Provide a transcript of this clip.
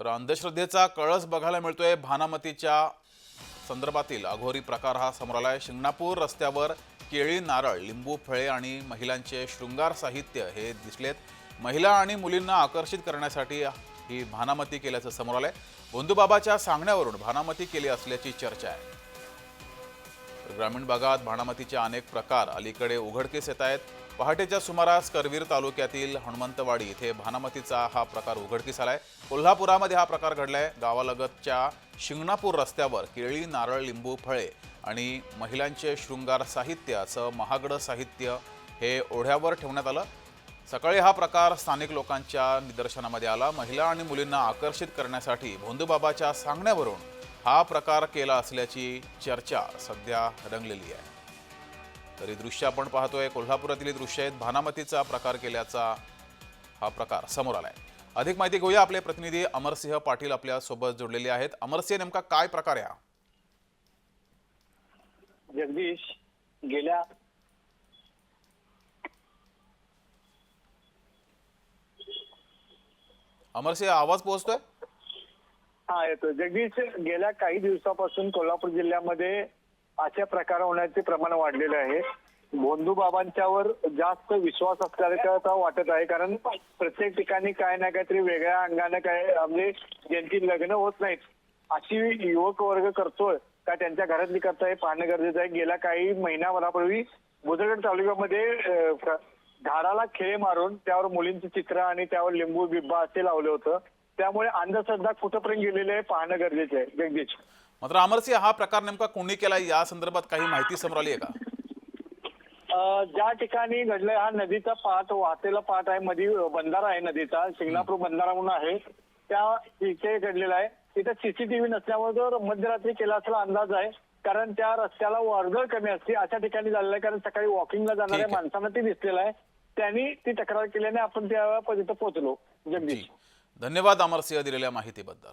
तर अंधश्रद्धेचा कळस बघायला मिळतोय भानामतीच्या संदर्भातील. अघोरी प्रकार हा समोर आलाय. शिंगणापूर रस्त्यावर केळी नारळ लिंबू फळे आणि महिलांचे शृंगार साहित्य हे दिसलेत. महिला आणि मुलींना आकर्षित करण्यासाठी ही भानामती केल्याचं समोर आलंय. भोंदूबाबाच्या सांगण्यावरून भानामती केली असल्याची चर्चा आहे. ग्रामीण भागात भाणामतीचे अनेक प्रकार अलीकडे उघडकीस येत आहेत. पहाटेच्या सुमारास करवीर तालुक्यातील हनुमंतवाडी इथे भानामतीचा हा प्रकार उघडकीस आलाय. कोल्हापुरामध्ये हा प्रकार घडलाय. गावालगतच्या शिंगणापूर रस्त्यावर केळी नारळ लिंबू फळे आणि महिलांचे शृंगार साहित्य असं महागडं साहित्य हे ओढ्यावर ठेवण्यात आलं. सकाळी हा प्रकार स्थानिक लोकांच्या निदर्शनामध्ये आला. महिला आणि मुलींना आकर्षित करण्यासाठी भोंदूबाबाच्या सांगण्यावरून हा प्रकार केला असल्याची चर्चा सध्या रंगलेली आहे. तरी दृश्य आपण पाहतोय. कोल्हापुरातील दृश्य आहेत. भानामतीचा प्रकार केल्याचा हा प्रकार समोर आलाय. अधिक माहिती घेऊया. आपले प्रतिनिधी अमरसिंह पाटील आपल्यासोबत जोडलेले आहेत. अमरसिंह नेमका काय प्रकार आहे? जगदीश गेल्या अमरसिंह आवाज पोहोचतोय? हा येतो जगदीश गेल्या काही दिवसापासून कोल्हापूर जिल्ह्यामध्ये अशा प्रकार होण्याचे प्रमाण वाढलेले आहे. भोंदू बाबांच्यावर जास्त विश्वास असल्याचा वाटत आहे? कारण प्रत्येक ठिकाणी काय ना काहीतरी वेगळ्या अंगाने काय म्हणजे ज्यांची लग्न होत नाहीत अशी युवक वर्ग करतोय का त्यांच्या घरातली करता हे पाहणं गरजेचं आहे. गेल्या काही महिनाभरापूर्वी बुधगड तालुक्यामध्ये झाडाला खेळ मारून त्यावर मुलींचे चित्र आणि त्यावर लिंबू बिब्बा असे लावलं होतं. त्यामुळे अंधश्रद्धा कुठंपर्यंत गेलेली आहे पाहणं गरजेचं आहे. जगदीश मात्र अमरसिंह हा प्रकार नेमका कोणी केलाय या संदर्भात काही माहिती समोर आली आहे का? ज्या ठिकाणी घडलंय हा नदीचा पाठ वाटेला पाठ आहे मध्ये बंधारा आहे नदीचा शिंगणापूर बंधारा म्हणून आहे. त्या तिथे घडलेला आहे. तिथे सीसीटीव्ही नसल्यामुळे जर मध्यरात्री केला असला अंदाज आहे. कारण त्या रस्त्याला वर्दळ कमी असते. अशा ठिकाणी झालेलं आहे कारण सकाळी वॉकिंगला जाणाऱ्या. माणसांना ते दिसलेलं आहे. त्यांनी ती तक्रार केल्याने आपण त्या तिथं पोहोचलो जगदीश. धन्यवाद अमरसिंह दिलेल्या माहितीबद्दल.